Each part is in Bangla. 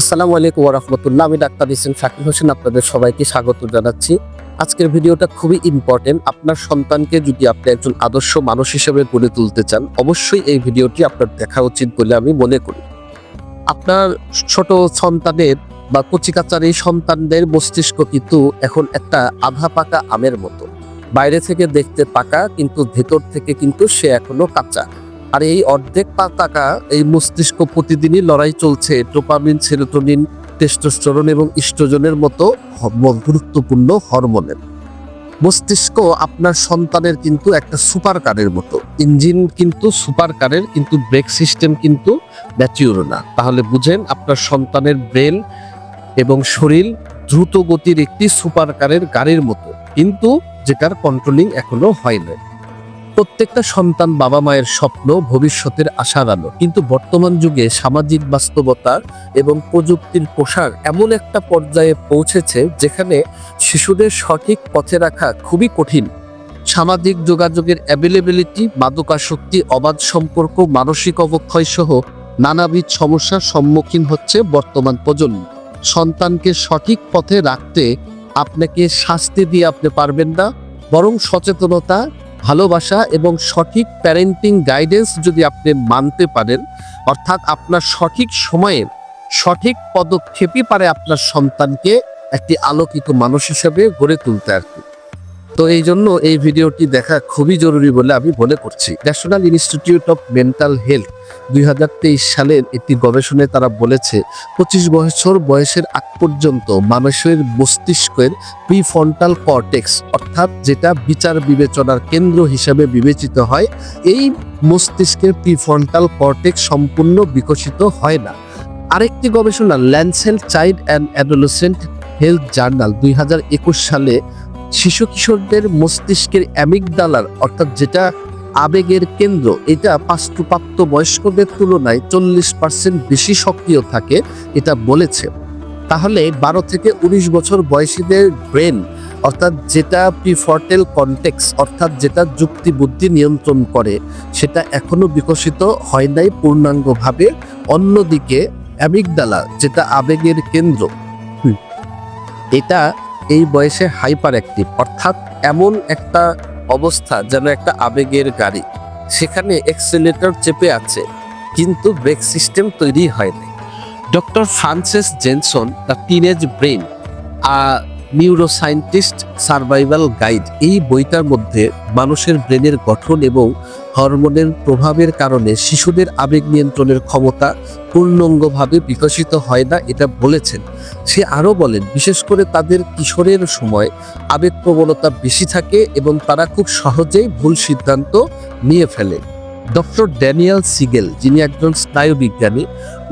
আসসালামু আলাইকুম রহমতুল্লাহ। আমি ডাক্তার ইসেন শাকিল হোসেন, আপনাদের সবাইকে স্বাগত জানাচ্ছি। আজকের ভিডিওটা খুবই ইম্পর্টেন্ট আপনার সন্তানকে যদি আপনি একজন আদর্শ মানুষ হিসেবে গড়ে তুলতে চান, অবশ্যই এই ভিডিওটি আপনার দেখা উচিত বলে আমি মনে করি। আপনার ছোট সন্তানের বা কচিকাচার সন্তানদের মস্তিষ্ক কিন্তু এখন একটা আধা পাকা আমের মতো। বাইরে থেকে দেখতে পাকা, কিন্তু ভেতর থেকে কিন্তু সে এখনও কাঁচা। আর এই অর্ধেক পাতাকা এই মস্তিষ্ক প্রতিদিনই লড়াই চলছে। ডোপামিন, সেরোটোনিন, টেস্টোস্টেরন এবং ইস্ট্রোজনের মতো গুরুত্বপূর্ণ হরমোনের। মস্তিষ্ক আপনার সন্তানের কিন্তু একটা সুপার কারের মতো। ইঞ্জিন কিন্তু সুপার কারের কিন্তু ব্রেক সিস্টেম কিন্তু ম্যাচিউর না। তাহলে বুঝেন আপনার সন্তানের ব্রেন এবং শরীর দ্রুত গতির একটি সুপার কারের গাড়ির মতো। কিন্তু যেটার কন্ট্রোলিং এখনও হয় না প্রত্যেকটা সন্তান বাবা মায়ের স্বপ্ন, ভবিষ্যতের আশার আলো। কিন্তু বর্তমান যুগে সামাজিক বাস্তবতা এবং প্রযুক্তির প্রসার এমন একটা পর্যায়ে পৌঁছেছে যেখানে শিশুদের সঠিক পথে রাখা খুবই কঠিন। সামাজিক যোগাযোগের অ্যাভেলেবিলিটি মাদকাসক্তি, অবাধ সম্পর্ক, মানসিক অবক্ষয় সহ নানাবিধ সমস্যার সম্মুখীন হচ্ছে বর্তমান প্রজন্ম। সন্তানকে সঠিক পথে রাখতে আপনাকে শাস্তি দিয়ে আপনি পারবেন না, বরং সচেতনতা ভালোবাসা এবং সঠিক প্যারেন্টিং গাইডেন্স যদি আপনি মানতে পারেন, অর্থাৎ আপনার সঠিক সময়ে সঠিক পদক্ষেপই পারে আপনার সন্তানকে একটি আলোকিত মানুষ হিসেবে গড়ে তুলতে আর কি। তো এই জন্য এই ভিডিওটি দেখা খুবই জরুরি বলে আমি মনে করছি। National institute of mental health দুই হাজার তেইশ সালের একটি গবেষণায় তারা বলেছে, পঁচিশ বছর বয়সের আগ পর্যন্ত মানুষের মস্তিষ্কের প্রিফ্রন্টাল কর্টেক্স অর্থাৎ যেটা বিচার বিবেচনার কেন্দ্র হিসেবে বিবেচিত হয়, এই মস্তিষ্কের প্রিফ্রন্টাল কর্টেক্স সম্পূর্ণ বিকশিত হয় না। আরেকটি গবেষণা Lancet child and adolescent health journal দুই হাজার একুশ সালে শিশু কিশোরদের মস্তিষ্কের অ্যামিগডালার অর্থাৎ যেটা আবেগের কেন্দ্র, এটা পাস্তুপ্রাপ্ত বয়স্কদের তুলনায় চল্লিশ পার্সেন্ট বেশি সক্রিয় থাকে, এটা বলেছে। তাহলে বারো থেকে উনিশ বছর বয়সীদের ব্রেন, অর্থাৎ যেটা প্রিফর্টেল কনটেক্স, অর্থাৎ যেটা যুক্তি বুদ্ধি নিয়ন্ত্রণ করে, সেটা এখনও বিকশিত হয় নাই পূর্ণাঙ্গভাবে, অন্যদিকে অ্যামিগডালা যেটা আবেগের কেন্দ্র। এটা এই বয়সে হাইপার অ্যাক্টিভ অর্থাৎ এমন একটা অবস্থা যেন একটা আবেগের গাড়ি। সেখানে এক্সেলেটর চেপে আছে, কিন্তু ব্রেক সিস্টেম তৈরি হয়নি। Doctor Frances Jensen the teenage brain neuroscientist survival guide এই বইটার মধ্যে মানুষের ব্রেনের গঠন এবং হরমোনের প্রভাবের কারণে শিশুদের আবেগ নিয়ন্ত্রণের ক্ষমতা পূর্ণাঙ্গভাবে বিকশিত হয় না, এটা বলেছেন। সে আরও বলেন, বিশেষ করে তাদের কিশোরের সময় আবেগ প্রবণতা বেশি থাকে এবং তারা খুব সহজেই ভুল সিদ্ধান্ত নিয়ে ফেলে। ডক্টর ড্যানিয়েল সিগেল, যিনি একজন স্নায়ুবিজ্ঞানী,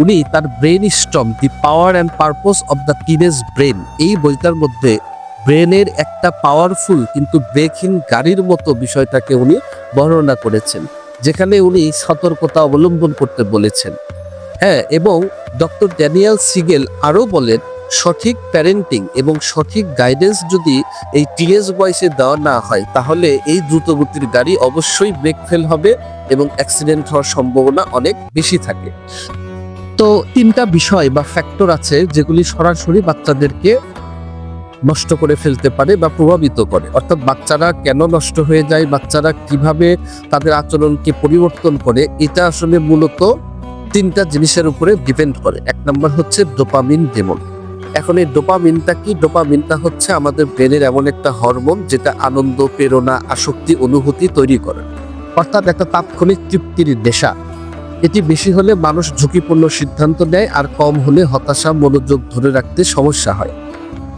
উনি তার brainstorm the power and purpose of the teenage brain এই বইটার মধ্যে ব্রেনের একটা পাওয়ারফুল কিন্তু ব্রেকহীন গাড়ির মতো বিষয়টাকে উনি বর্ণনা করেছেন, যেখানে উনি সতর্কতা অবলম্বন করতে বলেছেন। হ্যাঁ এবং ডক্টর ড্যানিয়েল সিগেল আরও বলেন, সঠিক প্যারেন্টিং এবং সঠিক গাইডেন্স যদি এই টিএস বয়সে দেওয়া না হয়, তাহলে এই দ্রুতগতির গাড়ি অবশ্যই ব্রেক ফেল হবে। এবং অ্যাক্সিডেন্ট হওয়ার সম্ভাবনা অনেক বেশি থাকে। তো তিনটা বিষয় বা ফ্যাক্টর আছে যেগুলি সরাসরি বাচ্চাদেরকে নষ্ট করে ফেলতে পারে বা প্রভাবিত করে। অর্থাৎ বাচ্চারা কেন নষ্ট হয়ে যায়, বাচ্চারা কীভাবে তাদের আচরণকে পরিবর্তন করে, এটা আসলে মূলত তিনটা জিনিসের উপরে ডিপেন্ড করে। এক নম্বর হচ্ছে ডোপামিন ডেমন এখন এই ডোপামিনটা কি? ডোপামিনটা হচ্ছে আমাদের ব্রেনের এমন একটা হরমোন যেটা আনন্দ, প্রেরণা, আসক্তি, অনুভূতি তৈরি করে। অর্থাৎ একটা তাৎক্ষণিক তৃপ্তির নেশা। এটি বেশি হলে মানুষ ঝুঁকিপূর্ণ সিদ্ধান্ত নেয় আর কম হলে হতাশা, মনোযোগ ধরে রাখতে সমস্যা হয়।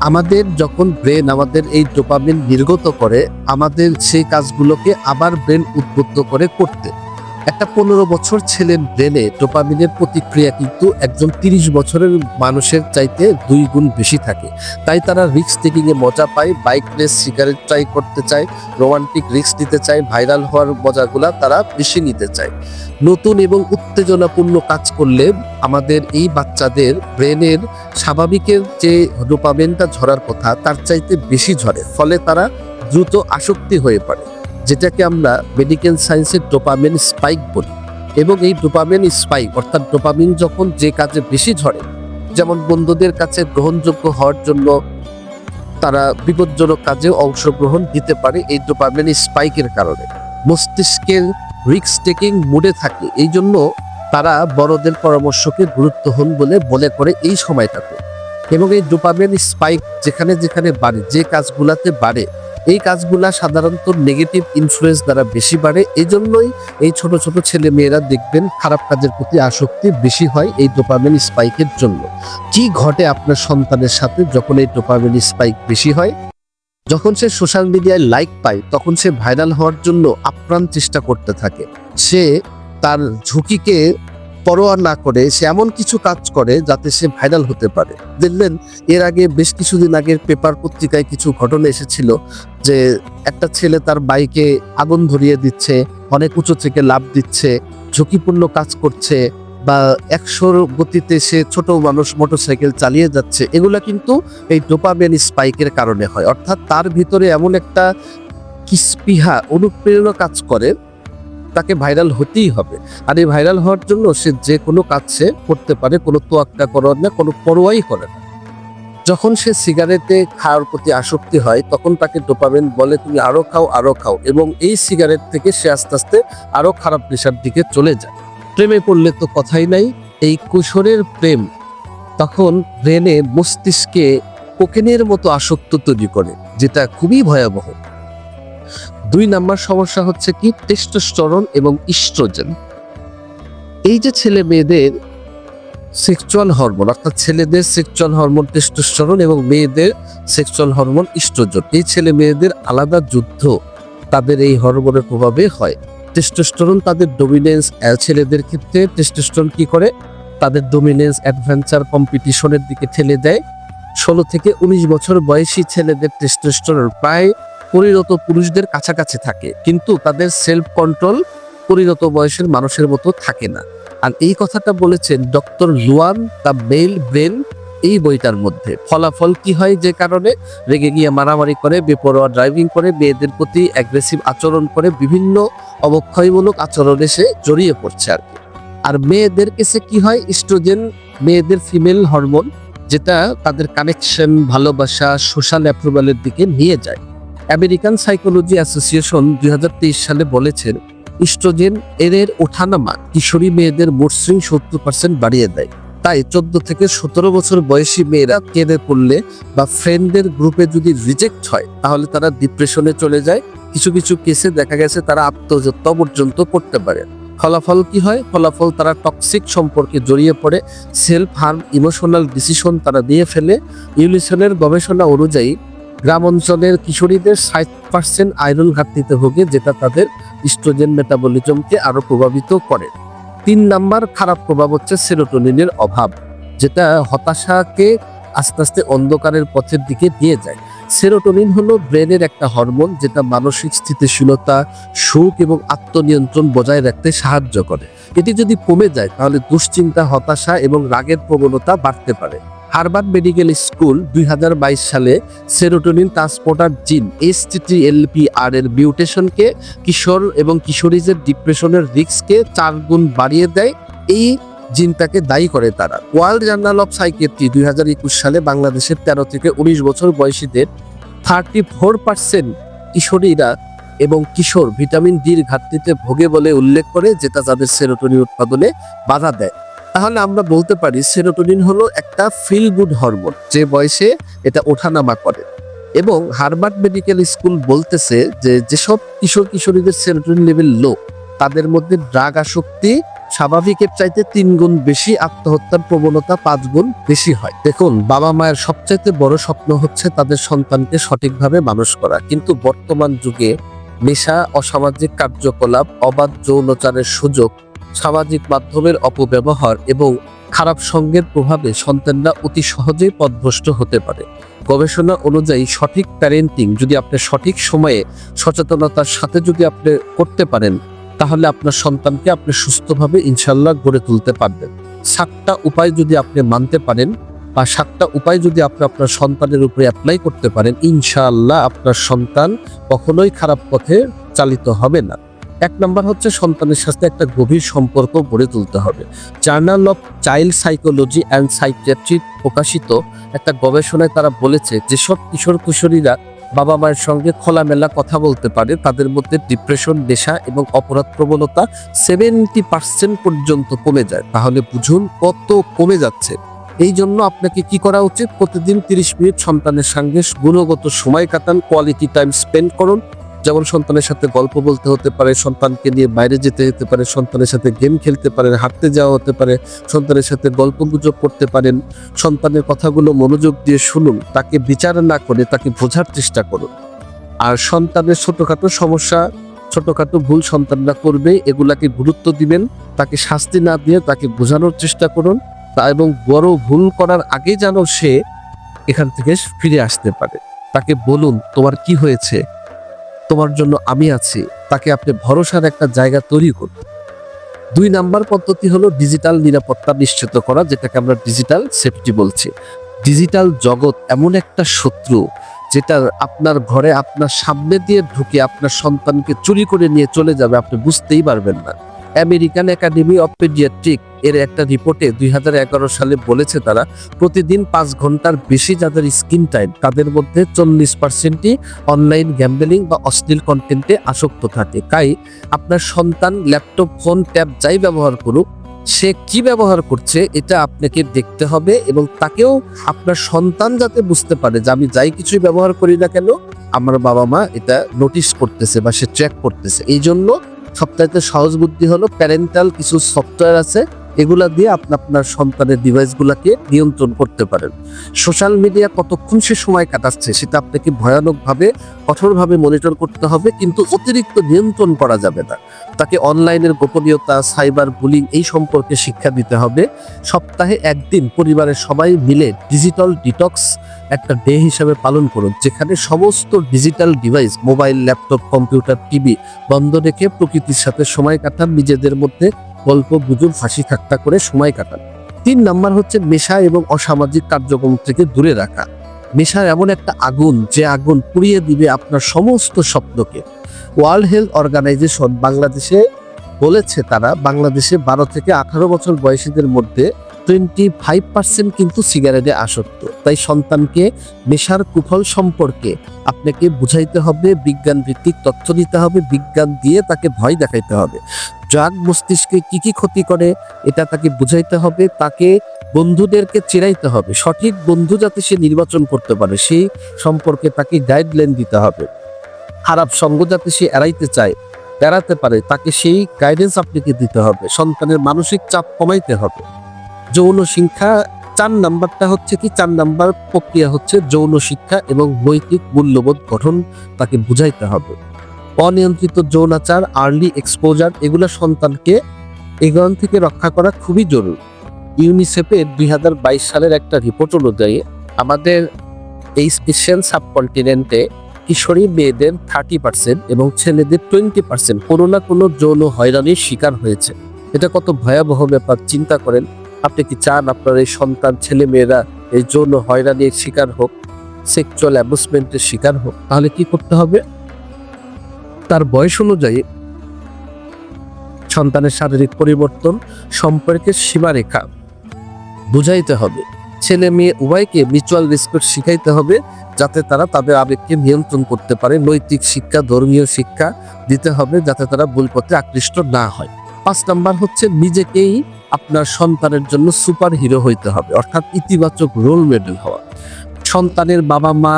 আমাদের যখন ব্রেন আমাদের এই ডোপামিন নির্গত করে, আমাদের সেই কাজগুলোকে আবার ব্রেন উদ্বুদ্ধ করে করতে। একটা পনেরো বছর ছেলের ব্রেনে ডোপামিনের প্রতিক্রিয়া কিন্তু একজন তিরিশ বছরের মানুষের চাইতে দুই গুণ বেশি থাকে। তাই তারা রিক্স টেকিং এ মজা পায় বাইক রেস সিগারেট ট্রাই করতে চায় রোমান্টিক রিক্স নিতে চায় ভাইরাল হওয়ার মজাগুলা তারা বেশি নিতে চায়। নতুন এবং উত্তেজনাপূর্ণ কাজ করলে আমাদের এই বাচ্চাদের ব্রেনের স্বাভাবিকের যে ডোপামিনটা ঝরার কথা, তার চাইতে বেশি ঝরে। ফলে তারা দ্রুত আসক্তি হয়ে পড়ে। যেটাকে আমরা মেডিকেল সায়েন্সের ডোপামিন স্পাইক বলি। এবং এই ডোপামিন স্পাইক অর্থাৎ ডোপামিন যখন যে কাজে বেশি ঝরে যেমন বন্ধুদের কাছে গ্রহণযোগ্য হওয়ার জন্য তারা বিপজ্জনক কাজে অংশগ্রহণ দিতে পারে এই ডোপামিন স্পাইকের কারণে। মস্তিষ্কের রিস্ক টেকিং মুডে থাকে, এই জন্য তারা বড়দের পরামর্শকে গুরুত্বহীন বলে মনে করে এই সময়টাতে। এবং এই ডোপামিন স্পাইক যেখানে যেখানে বাড়ে, যে কাজগুলাতে বাড়ে এই কাজগুলা সাধারণত নেগেটিভ ইনফ্লুয়েন্স দ্বারা বেশি বাড়ে। এই জন্যই এই ছোট ছোট ছেলে মেয়েরা দেখবেন খারাপ কাজের প্রতি আসক্তি বেশি হয় এই ডোপামিন স্পাইকের জন্য। কি ঘটে আপনার সন্তানের সাথে যখন এই ডোপামিন স্পাইক বেশি হয়? যখন সে সোশ্যাল মিডিয়ায় লাইক পায়, তখন সে ভাইরাল হওয়ার জন্য আপ্রাণ চেষ্টা করতে থাকে। সে তার ঝুঁকিকে পরোয়া না করে সে এমন কিছু কাজ করে যাতে সে ভাইরাল হতে পারে। দেখবেন, এর আগে বেশ কিছুদিন আগের পেপার পত্রিকায় কিছু ঘটনা এসেছিল যে একটা ছেলে তার বাইকে আগুন ধরিয়ে দিচ্ছে, অনেক উঁচু থেকে লাভ দিচ্ছে, ঝুঁকিপূর্ণ কাজ করছে বা একশোর গতিতে সে ছোট মানুষ মোটরসাইকেল চালিয়ে যাচ্ছে। এগুলা কিন্তু এই ডোপামিন স্পাইকের কারণে হয়। অর্থাৎ তার ভিতরে এমন একটা কিস্পিহা, অনুপ্রেরণা কাজ করে তাকে ভাইরাল হতেই হবে। আর এই ভাইরাল হওয়ার জন্য সে যে কোনো কাজ সে করতে পারে, কোনো তোয়াক্কা করার না, কোনো পরোয়াই করে না। যখন সে সিগারেটে খাওয়ার প্রতি আসক্তি হয়, তখন তাকে ডোপামিন বলে, তুমি আরও খাও আরও খাও। এবং এই সিগারেট থেকে সে আস্তে আস্তে আরও খারাপ নেশার দিকে চলে যায়। প্রেমে পড়লে তো কথাই নাই, এই কুশোরের প্রেম তখন ব্রেনে মস্তিষ্কে কোকেনের মতো আসক্ত তৈরি করে, যেটা খুবই ভয়াবহ। দুই নাম্বার সমস্যা হচ্ছে কি? টেস্টোস্টেরন এবং ইস্ট্রোজেন এই যে ছেলে মেয়েদের সেক্সুয়াল হরমোন অর্থাৎ ছেলেদের সেক্সুয়াল হরমোন টেস্টোস্টেরন এবং মেয়েদের সেক্সুয়াল হরমোন ইস্ট্রোজেন এই ছেলে মেয়েদের আলাদা যুদ্ধ তাদের এই হরমোনের প্রভাবে হয়। টেস্টোস্টেরন তাদের ডোমিনেন্স ছেলেদের ক্ষেত্রে টেস্টোস্টেরন কি করে? তাদের ডোমিনেন্স অ্যাডভেঞ্চার কম্পিটিশনের দিকে ঠেলে দেয়। ষোলো থেকে উনিশ বছর বয়সী ছেলেদের টেস্টোস্টেরন প্রায় পরিণত পুরুষদের কাছাকাছি থাকে, কিন্তু তাদের সেলফ কন্ট্রোল পরিণত বয়সের মানুষের মতো থাকে না। আর এই কথাটা বলেছেন doctor Louann the male brain এই বইটার মধ্যে। ফলাফল কি হয় যে কারণে? রেগে গিয়ে মারামারি করে, বেপরোয়া ড্রাইভিং করে, মেয়েদের প্রতি অ্যাগ্রেসিভ আচরণ করে, বিভিন্ন অবক্ষয়মূলক আচরণে সে জড়িয়ে পড়ছে আর কি। আর মেয়েদের কেসে কি হয়? ইস্ট্রোজেন মেয়েদের ফিমেল হরমোন যেটা তাদের কানেকশন ভালোবাসা সোশ্যাল অ্যাপ্রুভালের দিকে নিয়ে যায়। আমেরিকান সাইকোলজি অ্যাসোসিয়েশন দু হাজার তেইশ সালে বলেছেন ইস্ট্রোজেন এর ওঠানামা কিশোরী মেয়েদের মসৃণ সত্তর পার্সেন্ট বাড়িয়ে দেয়। তাই চোদ্দ থেকে সতেরো বছর বয়সী মেয়েরা কেঁদে পড়লে বা ফ্রেন্ডদের গ্রুপে যদি রিজেক্ট হয়, তাহলে তারা ডিপ্রেশনে চলে যায়। কিছু কিছু কেসে দেখা গেছে তারা আত্মহত্যা পর্যন্ত করতে পারে। ফলাফল কি হয়? ফলাফল তারা টক্সিক সম্পর্কে জড়িয়ে পড়ে, সেলফ হার্ম, ইমোশনাল ডিসিশন তারা দিয়ে ফেলে। ইউলিশনের গবেষণা অনুযায়ী গ্রাম অঞ্চলের কিশোরীদের ষাট পার্সেন্ট আয়রন ঘাটতিতে ভোগে, যেটা তাদের ইস্ট্রোজেন মেটাবলিজমকে আরও প্রভাবিত করে। তিন নাম্বার খারাপ প্রভাব হচ্ছে সেরোটোনিনের অভাব, যেটা হতাশাকে আস্তে আস্তে অন্ধকারের পথের দিকে নিয়ে যায়। সেরোটোনিন হলো ব্রেনের একটা হরমোন, যেটা মানসিক স্থিতিশীলতা, সুখ এবং আত্মনিয়ন্ত্রণ বজায় রাখতে সাহায্য করে। এটি যদি কমে যায়, তাহলে দুশ্চিন্তা, হতাশা এবং রাগের প্রবণতা বাড়তে পারে। হারবার্ড মেডিকেল স্কুল দুই হাজার বাইশ সালে সেরোটোনিন ট্রান্সপোর্টার জিন এসটিটিএলপিআর এর মিউটেশনকে কিশোর এবং কিশোরীদের ডিপ্রেশনের রিস্ককে চার গুণ বাড়িয়ে দেয়। এই জিনটাকে দায়ী করে তারা। ওয়ার্ল্ড জার্নাল অফ সাইকেট্রি দুই হাজার একুশ সালে বাংলাদেশের তেরো থেকে উনিশ বছর বয়সীদের থার্টি ফোর পার্সেন্ট কিশোরীরা এবং কিশোর ভিটামিন ডির ঘাটতিতে ভোগে বলে উল্লেখ করে, যেটা তাদের সেরোটোনিন উৎপাদনে বাধা দেয়। তাহলে আমরা বলতে পারি সেরোটোনিন হলো একটা ফিল গুড হরমোন যে বয়সে এটা ওঠানামা করে। এবং হারবার্ড মেডিকেল স্কুল বলতেছে যে যেসব কিশোর কিশোরীদের সেরোটোনিন লেভেল লো তাদের মধ্যে ড্রাগ আসক্তি স্বাভাবিকের চাইতে তিন গুণ বেশি, আত্মহত্যার প্রবণতা পাঁচ গুণ বেশি হয়। দেখুন, বাবা মায়ের সবচাইতে বড় স্বপ্ন হচ্ছে তাদের সন্তানকে সঠিকভাবে মানুষ করা। কিন্তু বর্তমান যুগে নেশা, অসামাজিক কার্যকলাপ, অবাধ যৌনচারের সুযোগ সামাজিক মাধ্যমের অপব্যবহার এবং খারাপ সঙ্গের প্রভাবে সন্তানরা অতি সহজেই পথভ্রষ্ট হতে পারে। গবেষণা অনুযায়ী সঠিক প্যারেন্টিং যদি আপনি সঠিক সময়ে সচেতনতার সাথে যদি আপনি করতে পারেন, তাহলে আপনার সন্তানকে আপনি সুস্থভাবে ইনশাল্লাহ গড়ে তুলতে পারবেন। সাতটা উপায় যদি আপনি মানতে পারেন বা সাতটা উপায় যদি আপনি আপনার সন্তানের উপরে অ্যাপ্লাই করতে পারেন, ইনশাআল্লাহ আপনার সন্তান কখনোই খারাপ পথে চালিত হবে না। এক নম্বর হচ্ছে সন্তানের সাথে একটা গভীর সম্পর্ক গড়ে তুলতে হবে। Journal of child psychology and psychiatry প্রকাশিত একটা গবেষণায় তারা বলেছে যেসব কিশোর কিশোরীরা বাবা মায়ের সঙ্গে খোলামেলা কথা বলতে পারে, তাদের মধ্যে ডিপ্রেশন নেশা এবং অপরাধ প্রবণতা সেভেন্টি পার্সেন্ট পর্যন্ত কমে যায়। তাহলে বুঝুন কত কমে যাচ্ছে। এই জন্য আপনাকে কি করা উচিত? প্রতিদিন তিরিশ মিনিট সন্তানের সঙ্গে গুণগত সময় কাটান কোয়ালিটি টাইম স্পেন্ড করুন। যেমন সন্তানের সাথে গল্প বলতে হতে পারে, সন্তানকে নিয়ে বাইরে যেতে হতে পারে, সন্তানের সাথে গেম খেলতে পারেন, হাঁটতে যাওয়া হতে পারে, সন্তানের সাথে গল্প গুজব করতে পারেন, সন্তানের কথাগুলো মনোযোগ দিয়ে শুনুন, তাকে বিচার না করে তাকে বোঝার চেষ্টা করুন। আর সন্তানের ছোটোখাটো সমস্যা, ছোটোখাটো ভুল সন্তানরা করবে, এগুলাকে গুরুত্ব দিবেন, তাকে শাস্তি না দিয়ে তাকে বোঝানোর চেষ্টা করুন, তা এবং বড় ভুল করার আগে যেন সে এখান থেকে ফিরে আসতে পারে। তাকে বলুন, তোমার কি হয়েছে? তোমার জন্য আমি আছি, তাকে আপনি ভরসার একটা জায়গা তৈরি করুন। দুই নাম্বার পদ্ধতি হলো ডিজিটাল নিরাপত্তা নিশ্চিত করা, যেটাকে আমরা ডিজিটাল সেফটি বলছি। ডিজিটাল জগৎ এমন একটা শত্রু যেটা আপনার ঘরে আপনার সামনে দিয়ে ঢুকে আপনার সন্তানকে চুরি করে নিয়ে চলে যাবে, আপনি বুঝতেই পারবেন না। আমেরিকান একাডেমি অফ পেডিয়াট্রিক এর একটা রিপোর্টে দুই হাজার এগারো সালে বলেছে তারা, প্রতিদিন পাঁচ ঘণ্টার বেশি যাদের স্ক্রিন টাইম তাদের মধ্যে চল্লিশ পার্সেন্টই অনলাইন গ্যাম্বেলিং বা অশ্লীল কন্টেন্টে আসক্ত থাকে। তাই আপনার সন্তান ল্যাপটপ, ফোন, ট্যাব যাই ব্যবহার করুক, সে কি ব্যবহার করছে এটা আপনাকে দেখতে হবে এবং তাকেও আপনার সন্তান যাতে বুঝতে পারে যে আমি যাই কিছুই ব্যবহার করি না কেন, আমার বাবা মা এটা নোটিশ করতেছে বা সে চেক করতেছে। এই জন্য সবচাইতে সহজ বুদ্ধি হলো প্যারেন্টাল কিছু সফটওয়্যার আছে, এগুলা দিয়ে আপনি, আপনার সন্তানের ডিভাইসগুলোকে নিয়ন্ত্রণ করতে পারেন। সোশ্যাল মিডিয়া কতক্ষণ সে সময় কাটাচ্ছে সেটা আপনাকে ভয়ানকভাবে, কঠোরভাবে মনিটর করতে হবে, কিন্তু অতিরিক্ত নিয়ন্ত্রণ করা যাবে না। তাকে অনলাইনের গোপনীয়তা, সাইবার বুলিং এই সম্পর্কে শিক্ষা দিতে হবে। সপ্তাহে একদিন পরিবারের সবাই মিলে ডিজিটাল ডিটক্স একটা ডে হিসাবে পালন করুন, যেখানে সমস্ত digital device, mobile, laptop, computer, TV বন্ধ রেখে প্রকৃতির সাথে সময় কাটান, নিজেদের মধ্যে গল্প, গুজব, হাসি ঠাট্টা করে সময় কাটান। তিন নাম্বার হচ্ছে নেশা এবং অসামাজিক কার্যক্রম থেকে দূরে রাখা। নেশার এমন একটা আগুন, যে আগুন পুড়িয়ে দিবে আপনার সমস্ত স্বপ্নকে। ওয়ার্ল্ড হেলথ অর্গানাইজেশন বাংলাদেশে বলেছে তারা, বাংলাদেশে বারো থেকে আঠারো বছর বয়সীদের মধ্যে টোয়েন্টি ফাইভ পার্সেন্ট কিন্তু সিগারেটে আসক্ত। তাই সন্তানকে নেশার কুফল সম্পর্কে আপনাকে বুঝাইতে হবে বিজ্ঞান ভিত্তিক তথ্য দিতে হবে, বিজ্ঞান দিয়ে তাকে ভয় দেখাইতে হবে। ড্রাগ মস্তিষ্কে কি কি ক্ষতি করে এটা তাকে বুঝাইতে হবে, তাকে বন্ধুদেরকে চেরাইতে হবে, সঠিক বন্ধু যাতে সে নির্বাচন করতে পারে, সেই সম্পর্কে তাকে গাইডলাইন দিতে হবে। খারাপ সঙ্গ যাতে সে এড়াইতে চায়, এড়াতে পারে, তাকে সেই গাইডেন্স আপনাকে দিতে হবে। সন্তানের মানসিক চাপ কমাইতে হবে। যৌন শিক্ষা, চার নাম্বারটা হচ্ছে কি, চার নাম্বার প্রক্রিয়া হচ্ছে যৌন শিক্ষা এবং নৈতিক মূল্যবোধ গঠন তাকে বুঝাইতে হবে। অনিয়ন্ত্রিত যৌনাচার আর্লি এক্সপোজার এগুলো সন্তানকে এগুলো থেকে রক্ষা করা খুবই জরুরি। ইউনিসেফের দুই হাজার বাইশ সালের একটা রিপোর্ট অনুযায়ী আমাদের এই স্পেশাল সাবকন্টিনেন্টে কিশোরী মেয়েদের থার্টি পার্সেন্ট এবং ছেলেদের টোয়েন্টি পার্সেন্ট কোনো না কোনো যৌন হয়রানির শিকার হয়েছে। এটা কত ভয়াবহ ব্যাপার, চিন্তা করেন। আপনি কি চান আপনার এই সন্তান, ছেলে মেয়েরা এই যৌন হয়রানির শিকার হোক সেক্সুয়াল অ্যাবুসমেন্টের শিকার হোক, তাহলে কি করতে হবে? তার বয়স অনুযায়ী সন্তানের শারীরিক পরিবর্তন, সম্পর্কের সীমারেখা বুঝাইতে হবে। ছেলে মেয়ে উভয়কে মিউচুয়াল রেসপেক্ট শিখাইতে হবে যাতে তারা তাদের আবেগকে নিয়ন্ত্রণ করতে পারে, নৈতিক শিক্ষা, ধর্মীয় শিক্ষা দিতে হবে যাতে তারা ভুল পথে আকৃষ্ট না হয়। পাঁচ নাম্বার হচ্ছে নিজেকেই আপনার সন্তানের জন্য সুপার হিরো হইতে হবে, অর্থাৎ ইতিবাচক রোল মডেল হওয়া। সন্তানের বাবা মা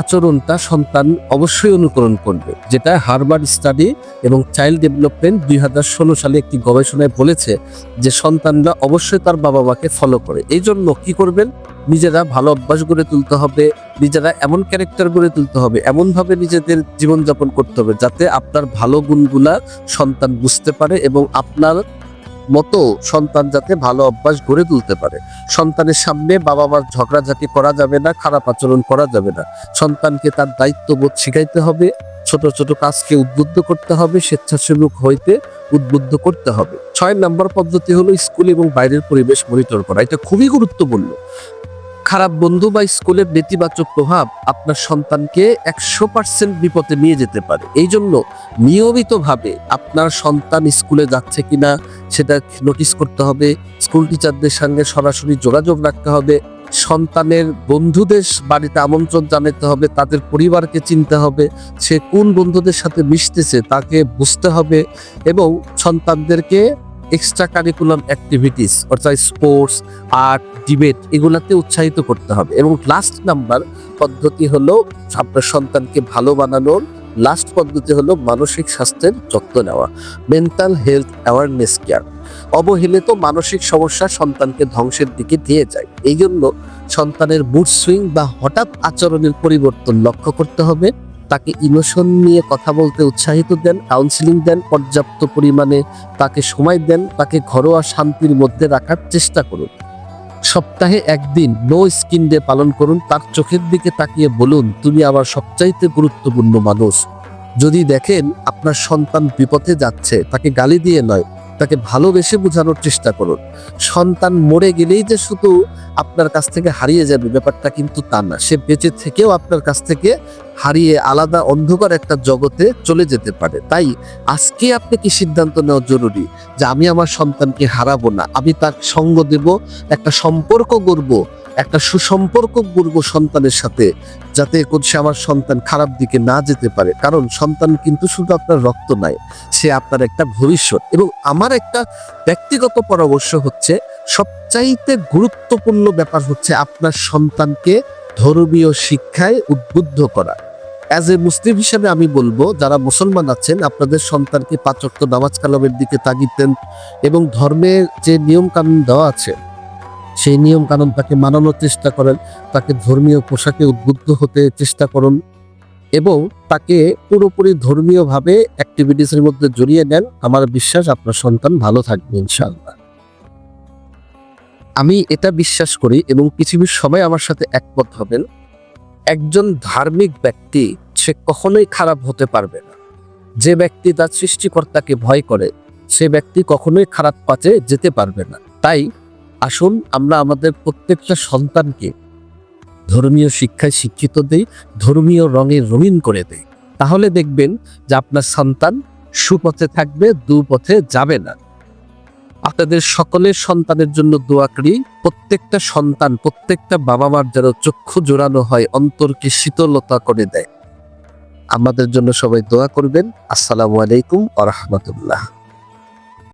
আচরণটা সন্তান অবশ্যই অনুকরণ করবে। যেটা হারবার্ড স্টাডি এবং চাইল্ড ডেভেলপমেন্ট দুই হাজার ষোলো সালে একটি গবেষণায় বলেছে যে সন্তানরা অবশ্যই তার বাবা মাকে ফলো করে। এই জন্য কী করবেন? নিজেরা ভালো অভ্যাস গড়ে তুলতে হবে, নিজেরা এমন ক্যারেক্টার গড়ে তুলতে হবে, এমনভাবে নিজেদের জীবনযাপন করতে হবে যাতে আপনার ভালো গুণগুলা সন্তান বুঝতে পারে এবং আপনার মতো সন্তান যাতে ভালো অভ্যাস গড়ে তুলতে পারে। সন্তানের সামনে বাবা মার ঝগড়াঝাটি করা যাবে না, খারাপ আচরণ করা যাবে না। সন্তানকে তার দায়িত্ববোধ শিখাইতে হবে, ছোট ছোট কাজকে উদ্বুদ্ধ করতে হবে, স্বেচ্ছাসেবক হইতে উদ্বুদ্ধ করতে হবে। ছয় নম্বর পদ্ধতি হলো স্কুল এবং বাইরের পরিবেশ মনিটর করা। এটা খুবই গুরুত্বপূর্ণ। খারাপ বন্ধু বা স্কুলের নেতিবাচক প্রভাব আপনার সন্তানকে একশো পার্সেন্ট বিপদে নিয়ে যেতে পারে। এই জন্য নিয়মিতভাবে আপনার সন্তান স্কুলে যাচ্ছে কিনা সেটা নোটিস করতে হবে। স্কুল টিচারদের সঙ্গে সরাসরি যোগাযোগ রাখতে হবে। সন্তানের বন্ধুদের বাড়িতে আমন্ত্রণ জানাতে হবে, তাদের পরিবারকে চিনতে হবে, সে কোন বন্ধুদের সাথে মিশতেছে তাকে বুঝতে হবে এবং সন্তানদেরকে এক্সট্রা কারিকুলাম অ্যাক্টিভিটিস অর্থাৎ স্পোর্টস আর্ট ডিবেট এগুলাতে উৎসাহিত করতে হবে। এবং লাস্ট নাম্বার পদ্ধতি হলো আপনার সন্তানকে ভালো বানানোর লাস্ট পদ্ধতি হলো মানসিক স্বাস্থ্যের যত্ন নেওয়া মেন্টাল হেলথ অ্যাওয়ারনেস কেয়ার অবহেলিত মানসিক সমস্যা সন্তানকে ধ্বংসের দিকে দিয়ে যায়। এই জন্য সন্তানের মুড সুইং বা হঠাৎ আচরণের পরিবর্তন লক্ষ্য করতে হবে। তাকে ইমোশন নিয়ে কথা বলতে উৎসাহিত দেন কাউন্সিলিং দেন, পর্যাপ্ত পরিমাণে তাকে সময় দেন, তাকে ঘরোয়া শান্তির মধ্যে রাখার চেষ্টা করুন। সপ্তাহে একদিন নো স্কিন ডে পালন করুন, তার চোখের দিকে তাকিয়ে বলুন, তুমি আমার সবচাইতে গুরুত্বপূর্ণ মানুষ। যদি দেখেন আপনার সন্তান বিপথে যাচ্ছে, তাকে গালি দিয়ে নয়, তাকে ভালোবেসে বোঝানোর চেষ্টা করুন। সন্তান মরে গেলেই যে শুধু আপনার কাছ থেকে হারিয়ে যাবে, ব্যাপারটা কিন্তু তা না। সে বেঁচে থেকেও আপনার কাছ থেকে হারিয়ে আলাদা অন্ধকার একটা জগতে চলে যেতে পারে। তাই আজকে আপনি কি সিদ্ধান্ত নেওয়া জরুরি? যে আমি আমার সন্তানকে হারাবো না, আমি তার সঙ্গ দেব, একটা সম্পর্ক গড়ব, একটা সুসম্পর্ক গড়ব সন্তানের সাথে, যাতে সে আমার সন্তান খারাপ দিকে না যেতে পারে। কারণ সন্তান কিন্তু শুধু আপনার রক্ত নয় সে আপনার একটা ভবিষ্যৎ। এবং আমার একটা ব্যক্তিগত পরামর্শ হচ্ছে, সবচাইতে গুরুত্বপূর্ণ ব্যাপার হচ্ছে আপনার সন্তানকে ধর্মীয় শিক্ষায় উদ্বুদ্ধ করা। অ্যাজ এ মুসলিম হিসেবে আমি বলব, যারা মুসলমান আছেন, আপনাদের সন্তানকে পাঁচক্ত নামাজ কালামের দিকে তাগিদ দেন এবং ধর্মের যে নিয়ম কানুন দেওয়া আছে, সেই নিয়ম কানুন তাকে মানানোর চেষ্টা করেন, তাকে ধর্মীয় পোশাকে উদ্বুদ্ধ হতে চেষ্টা করুন এবং তাকে পুরোপুরি ধর্মীয়ভাবে অ্যাক্টিভিটিসের মধ্যে জড়িয়ে নেন। আমার বিশ্বাস আপনার সন্তান ভালো থাকবে, ইনশাআল্লাহ। আমি এটা বিশ্বাস করি এবং পৃথিবীর সবাই আমার সাথে একমত হবেন, একজন ধার্মিক ব্যক্তি, সে কখনোই খারাপ হতে পারবে না। যে ব্যক্তি তার সৃষ্টিকর্তাকে ভয় করে, সে ব্যক্তি কখনোই খারাপ পথে যেতে পারবে না। তাই আসুন আমরা আমাদের প্রত্যেকটা সন্তানকে ধর্মীয় শিক্ষায় শিক্ষিত দেই, ধর্মীয় রঙে রঙিন করে দেই। তাহলে দেখবেন যে আপনার সন্তান সুপথে থাকবে, দুপথে যাবে না। আপনাদের সকলের সন্তানের জন্য দোয়া করি। প্রত্যেকটা সন্তান, প্রত্যেকটা বাবা মার যেন চক্ষু জোড়ানো হয়, অন্তরকে শীতলতা করে দেয়। আমাদের জন্য সবাই দোয়া করবেন। আসসালামু আলাইকুম আ রহমতুল্লাহ।